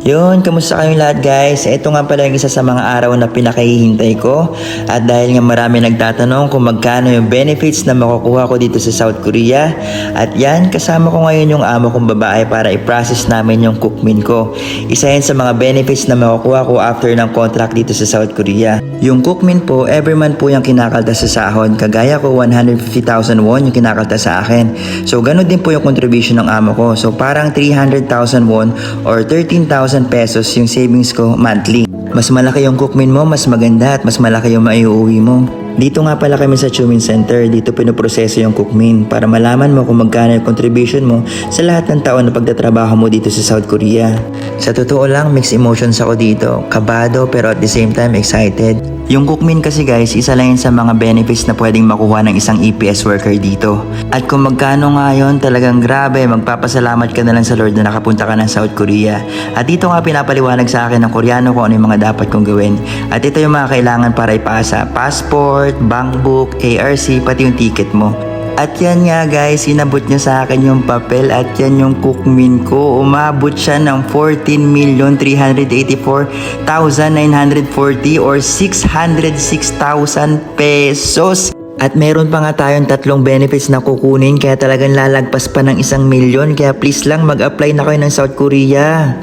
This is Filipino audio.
Yun, kamusta kayong lahat guys? Ito nga pala yung isa sa mga araw na pinakahihintay ko. At dahil nga marami nagtatanong kung magkano yung benefits na makukuha ko dito sa South Korea. At yan, kasama ko ngayon yung amo kong babae para i-process namin yung cookmin ko. Isa yan sa mga benefits na makukuha ko after ng contract dito sa South Korea. Yung cookmin po, every month po yung kinakalta sa sahod. Kagaya ko, 150,000 won yung kinakalta sa akin. So, ganun din po yung contribution ng amo ko. So, parang 300,000 won or 13,000 pesos yung savings ko monthly. Mas malaki yung cookmin mo, mas maganda at mas malaki yung maiuwi mo. Dito nga pala kami sa Chumin Center, dito pinoproseso yung cookmin para malaman mo kung magkano yung contribution mo sa lahat ng taon na pagtatrabaho mo dito sa South Korea. Sa totoo lang, mixed emotions ako dito. Kabado pero at the same time excited. Yung cookmin kasi guys, isa lang yun sa mga benefits na pwedeng makuha ng isang EPS worker dito. At kung magkano nga yun, talagang grabe, magpapasalamat ka na lang sa Lord na nakapunta ka ng South Korea. At dito nga pinapaliwanag sa akin ng Koreano kung ano yung mga dapat kong gawin. At ito yung mga kailangan para ipasa. Passport, bank book, ARC, pati yung ticket mo. At yan nga guys, inabot niya sa akin yung papel at yan yung cookmin ko. Umabot siya ng 14,384,940 or 606,000 pesos. At meron pa nga tayong tatlong benefits na kukunin kaya talagang lalagpas pa ng isang milyon kaya please lang mag-apply na kayo ng South Korea.